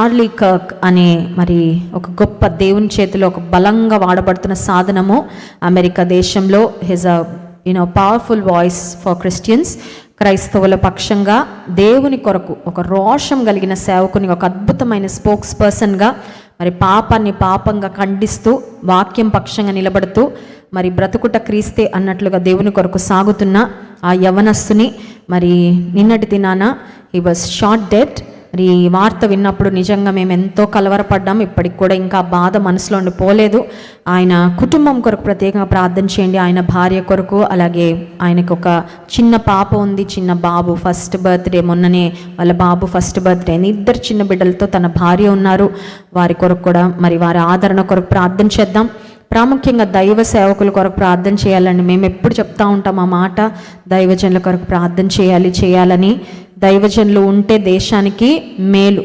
Charlie Kirk అనే మరి ఒక గొప్ప దేవుని చేతిలో ఒక బలంగా వాడబడుతున్న సాధనము అమెరికా దేశంలో. His a you know powerful voice for Christians క్రైస్తవుల పక్షంగా దేవుని కొరకు ఒక రోషం కలిగిన సేవకుని ఒక అద్భుతమైన స్పోక్స్ పర్సన్గా మరి పాపాన్ని పాపంగా ఖండిస్తూ వాక్యం పక్షంగా నిలబడుతూ మరి బ్రతుకుట క్రీస్తే అన్నట్లుగా దేవుని కొరకు సాగుతున్న ఆ యవనస్తుని. మరి నిన్నటి దినాన హీ వాజ్ షార్ట్ డెడ్ మరి ఈ వార్త విన్నప్పుడు నిజంగా మేము ఎంతో కలవరపడ్డాం. ఇప్పటికి కూడా ఇంకా బాధ మనసులో పోలేదు ఆయన కుటుంబం కొరకు ప్రత్యేకంగా ప్రార్థన చేయండి. ఆయన భార్య కొరకు అలాగే ఆయనకు ఒక చిన్న పాప ఉంది చిన్న బాబు. ఫస్ట్ బర్త్డే మొన్ననే వాళ్ళ బాబు ఫస్ట్ బర్త్డే అని ఇద్దరు చిన్న బిడ్డలతో తన భార్య ఉన్నారు. వారి కొరకు కూడా మరి వారి ఆదరణ కొరకు ప్రార్థన చేద్దాం. ప్రాముఖ్యంగా దైవ సేవకుల కొరకు ప్రార్థన చేయాలని మేము ఎప్పుడు చెప్తా ఉంటాం ఆ మాట. దైవజనుల కొరకు ప్రార్థన చేయాలి చేయాలని. దైవజనులు ఉంటే దేశానికి మేలు.